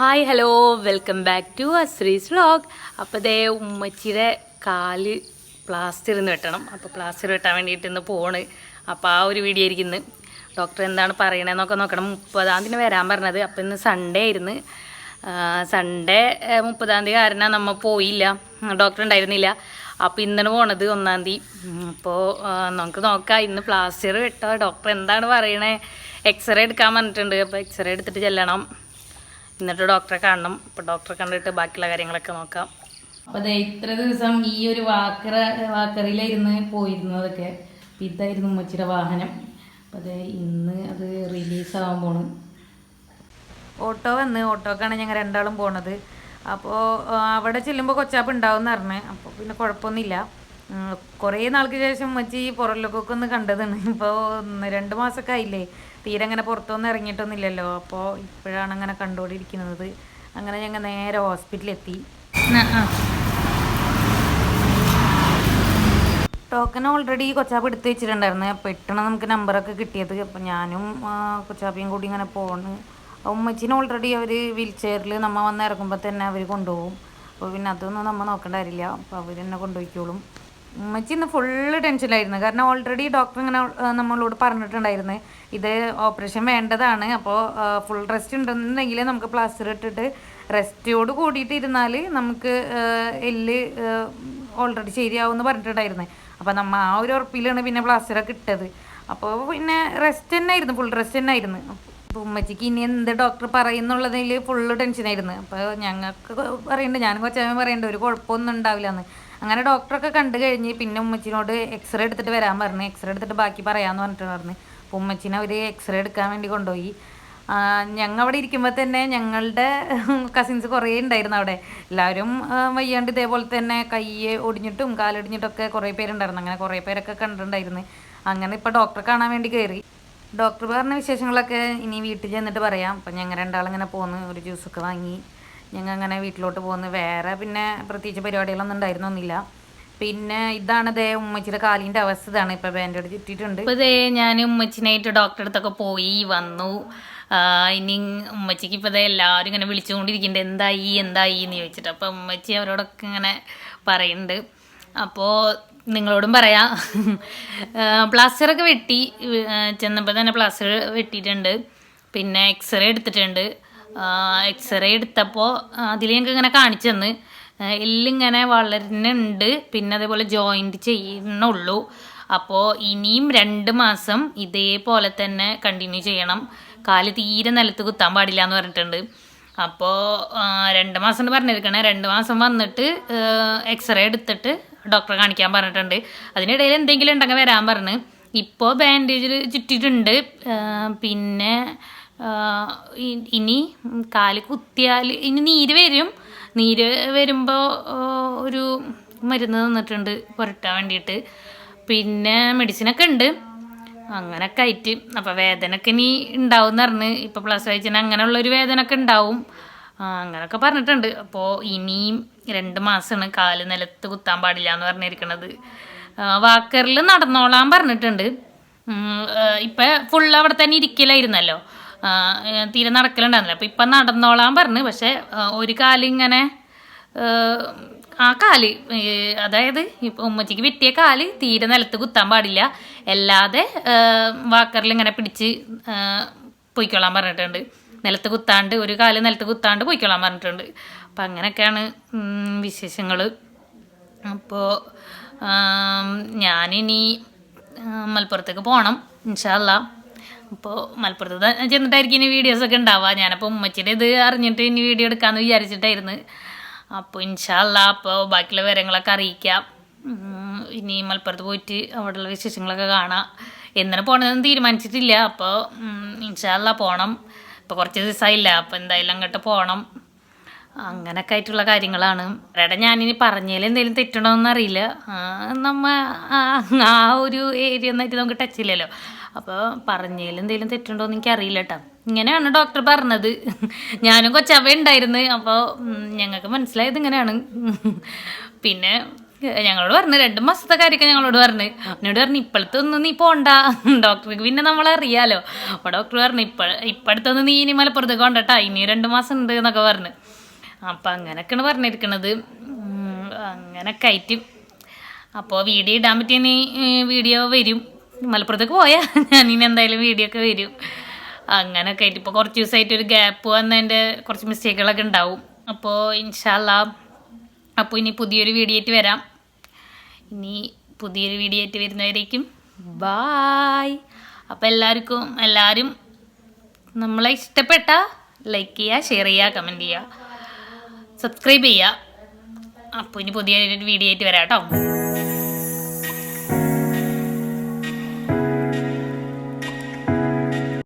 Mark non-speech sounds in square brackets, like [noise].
Hi hello welcome back to Ashree's vlog അപ്പോൾ ദേ ഉമ്മച്ചിയുടെ കാൽ പ്ലാസ്റ്റർ ഇന്ന് വെട്ടണം. അപ്പോൾ പ്ലാസ്റ്റർ വെട്ടാൻ വേണ്ടിയിട്ട് ഇന്ന് പോണ്. അപ്പോൾ ആ ഒരു വീഡിയോ ഇരിക്കുന്നു ഡോക്ടർ എന്താണ് പറയണതെന്നൊക്കെ നോക്കണം. മുപ്പതാം തീയതി വരാൻ പറഞ്ഞത്. അപ്പോൾ ഇന്ന് സൺഡേ ആയിരുന്നു. സൺഡേ മുപ്പതാം തീയതി കാരണം നമ്മൾ പോയില്ല. ഡോക്ടർ ഉണ്ടായിരുന്നില്ല. അപ്പോൾ ഇന്നാണ് പോണത് ഒന്നാം തീയതി. അപ്പോൾ നമുക്ക് നോക്കാം. ഇന്ന് പ്ലാസ്റ്റർ വെട്ടോ? ഡോക്ടർ എന്താണ് പറയണേ? എക്സ്റേ എടുക്കാൻ പറഞ്ഞിട്ടുണ്ട്. അപ്പോൾ എക്സ്റേ എടുത്തിട്ട് ചെല്ലണം. എന്നിട്ട് ഡോക്ടറെ കാണണം. അപ്പോൾ ഡോക്ടറെ കണ്ടിട്ട് ബാക്കിയുള്ള കാര്യങ്ങളൊക്കെ നോക്കാം. അപ്പോൾ അതെ ഇത്ര ദിവസം ഈ ഒരു വാക്കറ വാക്കറിയിലായിരുന്ന് പോയിരുന്നതൊക്കെ ഇതായിരുന്നു ഉമ്മച്ചിയുടെ വാഹനം. അപ്പോൾ അതെ ഇന്ന് അത് റിലീസാവാൻ പോണു. ഓട്ടോ വന്ന്. ഓട്ടോക്കാണ് ഞങ്ങൾ രണ്ടാളും പോണത്. അപ്പോൾ അവിടെ ചെല്ലുമ്പോൾ കൊച്ചാപ്പ് ഉണ്ടാവും എന്ന് പറഞ്ഞ്. അപ്പോൾ പിന്നെ കുഴപ്പമൊന്നുമില്ല. കുറേ നാൾക്ക് ശേഷം വെച്ച് ഈ പുറലൊക്കെ ഒന്ന് കണ്ടതാണ്. [laughs] ഇപ്പോൾ രണ്ട് മാസമൊക്കെ ആയില്ലേ. തീരെ അങ്ങനെ പുറത്തൊന്നും ഇറങ്ങിയിട്ടൊന്നുമില്ലല്ലോ. അപ്പോൾ ഇപ്പോഴാണ് അങ്ങനെ കണ്ടുകൊണ്ടിരിക്കുന്നത്. അങ്ങനെ ഞങ്ങൾ നേരെ ഹോസ്പിറ്റലിൽ എത്തി ടോക്കൺ ഓൾറെഡി കൊച്ചാപ്പ് എടുത്ത് വെച്ചിട്ടുണ്ടായിരുന്നു. അപ്പോൾ എട്ടണം നമുക്ക് നമ്പറൊക്കെ കിട്ടിയത്. അപ്പോൾ ഞാനും കൊച്ചാപ്പിയും കൂടി ഇങ്ങനെ പോണ്. ഉമ്മച്ചിനെ ഓൾറെഡി അവർ വീൽ ചെയറിൽ നമ്മൾ വന്ന് ഇറങ്ങുമ്പോൾ തന്നെ അവർ കൊണ്ടുപോകും. അപ്പോൾ പിന്നെ അതൊന്നും നമ്മൾ നോക്കേണ്ട കാര്യമില്ല. അപ്പോൾ അവർ തന്നെ കൊണ്ടുപോയിക്കോളും. ഉമ്മച്ചി ഇന്ന് ഫുള്ള് ടെൻഷനിലായിരുന്നു കാരണം ഓൾറെഡി ഡോക്ടർ ഇങ്ങനെ നമ്മളോട് പറഞ്ഞിട്ടുണ്ടായിരുന്നു ഇത് ഓപ്പറേഷൻ വേണ്ടതാണ്. അപ്പോൾ ഫുൾ റെസ്റ്റ് ഉണ്ടെന്നുണ്ടെങ്കിൽ നമുക്ക് പ്ലാസ്റ്റർ ഇട്ടിട്ട് റെസ്റ്റോട് കൂടിയിട്ട് ഇരുന്നാൽ നമുക്ക് എല്ല് ഓൾറെഡി ശരിയാവുമെന്ന് പറഞ്ഞിട്ടുണ്ടായിരുന്നു. അപ്പോൾ നമ്മൾ ആ ഒരു ഉറപ്പിലാണ് പിന്നെ പ്ലാസ്റ്ററൊക്കെ ഇട്ടത്. അപ്പോൾ പിന്നെ റെസ്റ്റ് തന്നെ ആയിരുന്നു ഫുൾ റെസ്റ്റ് തന്നെ ആയിരുന്നു അപ്പോൾ ഉമ്മച്ചിക്ക് ഇനി എന്ത് ഡോക്ടർ പറയുന്നുള്ളതിൽ ഫുള്ള് ടെൻഷനായിരുന്നു അപ്പോൾ ഞങ്ങൾക്ക് പറയുന്നുണ്ട് ഞാനും കൊച്ചമ്മ പറയുന്നുണ്ട് ഒരു കുഴപ്പമൊന്നും ഉണ്ടാവില്ല എന്ന് അങ്ങനെ ഡോക്ടറൊക്കെ കണ്ടു കഴിഞ്ഞ് പിന്നെ ഉമ്മച്ചിനോട് എക്സ്റേ എടുത്തിട്ട് വരാൻ പറഞ്ഞു. എക്സ്റേ എടുത്തിട്ട് ബാക്കി പറയാമെന്ന് പറഞ്ഞിട്ട് പറഞ്ഞു അപ്പോൾ ഉമ്മച്ചിനെ അവർ എക്സ്റേ എടുക്കാൻ വേണ്ടി കൊണ്ടുപോയി. ഞങ്ങൾ അവിടെ ഇരിക്കുമ്പോൾ തന്നെ ഞങ്ങളുടെ കസിൻസ് കുറേ ഉണ്ടായിരുന്നു അവിടെ. എല്ലാവരും വയ്യാണ്ട് ഇതേപോലെ തന്നെ കൈ ഒടിഞ്ഞിട്ടും കാലൊടിഞ്ഞിട്ടൊക്കെ കുറേ പേരുണ്ടായിരുന്നു. അങ്ങനെ കുറേ പേരൊക്കെ കണ്ടിട്ടുണ്ടായിരുന്നു. അങ്ങനെ ഇപ്പോൾ ഡോക്ടറെ കാണാൻ വേണ്ടി കയറി ഡോക്ടർ പറഞ്ഞ വിശേഷങ്ങളൊക്കെ ഇനി വീട്ടിൽ ചെന്നിട്ട് പറയാം. അപ്പം ഞങ്ങൾ രണ്ടാളിങ്ങനെ പോന്ന് ഒരു ജ്യൂസൊക്കെ വാങ്ങി. ഞങ്ങൾ അങ്ങനെ വീട്ടിലോട്ട് പോന്ന്. വേറെ പിന്നെ പ്രത്യേകിച്ച് പരിപാടികളൊന്നും ഉണ്ടായിരുന്നൊന്നുമില്ല പിന്നെ ഇതാണ് ദേ ഉമ്മച്ചിയുടെ കാലിന്റെ അവസ്ഥ. ഇതാണ് ഇപ്പം ബാൻഡേഡ് ചുറ്റിയിട്ടുണ്ട്. ഇപ്പോൾ ദേ ഞാൻ ഉമ്മച്ചിനായിട്ട് ഡോക്ടറെ അടുത്തൊക്കെ പോയി വന്നു. ഇനി ഉമ്മച്ചിക്ക് ഇപ്പോൾ ദേ എല്ലാവരും ഇങ്ങനെ വിളിച്ചുകൊണ്ടിരിക്കുന്നുണ്ട്. എന്തായി എന്തായി എന്ന് ചോദിച്ചിട്ട്. അപ്പോൾ ഉമ്മച്ചി അവരോടൊക്കെ ഇങ്ങനെ പറയുന്നുണ്ട് അപ്പോൾ നിങ്ങളോടും പറയാം. പ്ലാസ്റ്ററൊക്കെ വെട്ടി ചെന്നപ്പോൾ തന്നെ പ്ലാസ്റ്റർ വെട്ടിയിട്ടുണ്ട്. പിന്നെ എക്സ്റേ എടുത്തിട്ടുണ്ട്. എക്സ്റേ എടുത്തപ്പോൾ അതിൽ ഞങ്ങൾക്ക് ഇങ്ങനെ കാണിച്ചു തന്ന്. എല്ലിങ്ങനെ വളരുന്നുണ്ട്. പിന്നെ അതേപോലെ ജോയിന്റ് ചെയ്യുന്നുള്ളൂ. അപ്പോൾ ഇനിയും രണ്ട് മാസം ഇതേപോലെ തന്നെ കണ്ടിന്യൂ ചെയ്യണം. കാൽ തീരെ നിലത്ത് കുത്താൻ പാടില്ല എന്ന് പറഞ്ഞിട്ടുണ്ട്. അപ്പോൾ രണ്ട് മാസം പറഞ്ഞിരിക്കണേ. രണ്ട് മാസം വന്നിട്ട് എക്സ്റേ എടുത്തിട്ട് ഡോക്ടറെ കാണിക്കാൻ പറഞ്ഞിട്ടുണ്ട്. അതിനിടയിൽ എന്തെങ്കിലും ഉണ്ടെങ്കിൽ വരാൻ പറഞ്ഞു. ഇപ്പോൾ ബാൻഡേജിൽ ചുറ്റിയിട്ടുണ്ട്. പിന്നെ ഇനി കാൽ കുത്തിയാൽ ഇനി നീര് വരും. നീര് വരുമ്പോൾ ഒരു മരുന്ന് തന്നിട്ടുണ്ട് പുരട്ടാൻ വേണ്ടിയിട്ട്. പിന്നെ മെഡിസിനൊക്കെ ഉണ്ട്. അങ്ങനൊക്കെ ആയിട്ട്. അപ്പോൾ വേദനയൊക്കെ ഇനി ഉണ്ടാവും എന്ന് പറഞ്ഞ് ഇപ്പോൾ പ്ലസ് വൈച്ചിന് അങ്ങനെയുള്ളൊരു വേദനയൊക്കെ ഉണ്ടാവും. അങ്ങനൊക്കെ പറഞ്ഞിട്ടുണ്ട്. അപ്പോ ഇനിയും രണ്ട് മാസമാണ് കാൽ നിലത്ത് കുത്താൻ പാടില്ല എന്ന് പറഞ്ഞിരിക്കണത് വാക്കറിൽ നടന്നോളാൻ പറഞ്ഞിട്ടുണ്ട്. ഇപ്പൊ ഫുള്ള് അവിടെ തന്നെ ഇരിക്കലായിരുന്നല്ലോ. തീരെ നടക്കലുണ്ടായിരുന്നില്ല. അപ്പം ഇപ്പം നടന്നോളാൻ പറഞ്ഞു. പക്ഷെ ഒരു കാലിങ്ങനെ ആ കാൽ അതായത് ഇപ്പം ഉമ്മച്ചിക്ക് വെട്ടിയ കാൽ തീരെ നിലത്ത് കുത്താൻ പാടില്ല. അല്ലാതെ വാക്കറിൽ ഇങ്ങനെ പിടിച്ച് പൊയ്ക്കൊള്ളാൻ പറഞ്ഞിട്ടുണ്ട്. നിലത്ത് കുത്താണ്ട് ഒരു കാൽ നിലത്ത് കുത്താണ്ട് പോയിക്കോളാൻ പറഞ്ഞിട്ടുണ്ട്. അപ്പം അങ്ങനെയൊക്കെയാണ് വിശേഷങ്ങൾ അപ്പോൾ ഞാനിനി മലപ്പുറത്തേക്ക് പോകണം ഇൻഷാല്ല അപ്പോൾ മലപ്പുറത്ത് ചെന്നിട്ടായിരിക്കും ഇനി വീഡിയോസൊക്കെ ഉണ്ടാവുക. ഞാനപ്പോൾ ഉമ്മച്ചിയുടെ ഇത് അറിഞ്ഞിട്ട് ഇനി വീഡിയോ എടുക്കാമെന്ന് വിചാരിച്ചിട്ടായിരുന്നു. അപ്പോൾ ഇൻഷാല്ല അപ്പോൾ ബാക്കിയുള്ള വിവരങ്ങളൊക്കെ അറിയിക്കാം. ഇനി മലപ്പുറത്ത് പോയിട്ട് അവിടെയുള്ള വിശേഷങ്ങളൊക്കെ കാണാം. എന്തിനാ പോകണമെന്ന് തീരുമാനിച്ചിട്ടില്ല. അപ്പോൾ ഇൻഷാല്ല പോകണം ഇപ്പോൾ കുറച്ച് ദിവസമായില്ല അപ്പോൾ എന്തായാലും അങ്ങോട്ട് പോകണം അങ്ങനൊക്കെ ആയിട്ടുള്ള കാര്യങ്ങളാണ്. എടാ ഞാനിനി പറഞ്ഞതിൽ എന്തെങ്കിലും തെറ്റണമെന്ന് അറിയില്ല. നമ്മ ആ ഒരു ഏരിയ ഒന്നായിട്ട് നമുക്ക് ടച്ച് ഇല്ലല്ലോ. അപ്പോൾ പറഞ്ഞതിൽ എന്തെങ്കിലും തെറ്റുണ്ടോ എന്ന് എനിക്കറിയില്ല കേട്ടോ ഇങ്ങനെയാണ് ഡോക്ടർ പറഞ്ഞത്. ഞാനും കൊച്ചവ ഉണ്ടായിരുന്നു അപ്പോൾ ഞങ്ങൾക്ക് മനസ്സിലായത് ഇങ്ങനെയാണ്. പിന്നെ ഞങ്ങളോട് പറഞ്ഞു രണ്ട് മാസത്തെ കാര്യമൊക്കെ ഞങ്ങളോട് പറഞ്ഞു. എന്നോട് പറഞ്ഞു ഇപ്പോഴത്തെ ഒന്നും നീ പോണ്ട. [laughs] ഡോക്ടർക്ക് പിന്നെ നമ്മളറിയാലോ അപ്പോൾ ഡോക്ടർ പറഞ്ഞു ഇപ്പ ഇപ്പോഴത്തൊന്നും നീ ഇനി മലപ്പുറത്തേക്ക് കൊണ്ടട്ടാ. ഇനി രണ്ട് മാസം ഉണ്ട് എന്നൊക്കെ പറഞ്ഞു. അപ്പം അങ്ങനെയൊക്കെയാണ് പറഞ്ഞിരിക്കണത്. അങ്ങനെ അങ്ങനൊക്കെ ആയിട്ട്. അപ്പോൾ വീഡിയോ ഇടാൻ പറ്റിയ നീ വീഡിയോ വരും. മലപ്പുറത്തേക്ക് പോയാ [laughs] ഞാൻ ഇനി എന്തായാലും വീഡിയോ ഒക്കെ വരും. അങ്ങനെയൊക്കെ ആയിട്ട്. ഇപ്പോൾ കുറച്ച് ദിവസമായിട്ട് ഒരു ഗ്യാപ്പ് വന്നതിന്റെ കുറച്ച് മിസ്റ്റേക്കുകളൊക്കെ ഉണ്ടാവും. അപ്പോൾ ഇൻഷാല്ല അപ്പോൾ ഇനി പുതിയൊരു വീഡിയോ ആയിട്ട് വരാം. ഇനി പുതിയൊരു വീഡിയോ ആയിട്ട് വരുന്നവരേക്കും ബായ് അപ്പോൾ എല്ലാവർക്കും എല്ലാവരും നമ്മളെ ഇഷ്ടപ്പെട്ട ലൈക്ക് ചെയ്യുക ഷെയർ ചെയ്യുക കമന്റ് ചെയ്യുക സബ്സ്ക്രൈബ് ചെയ്യുക. അപ്പോൾ ഇനി പുതിയൊരു വീഡിയോ ആയിട്ട് വരാം കേട്ടോ.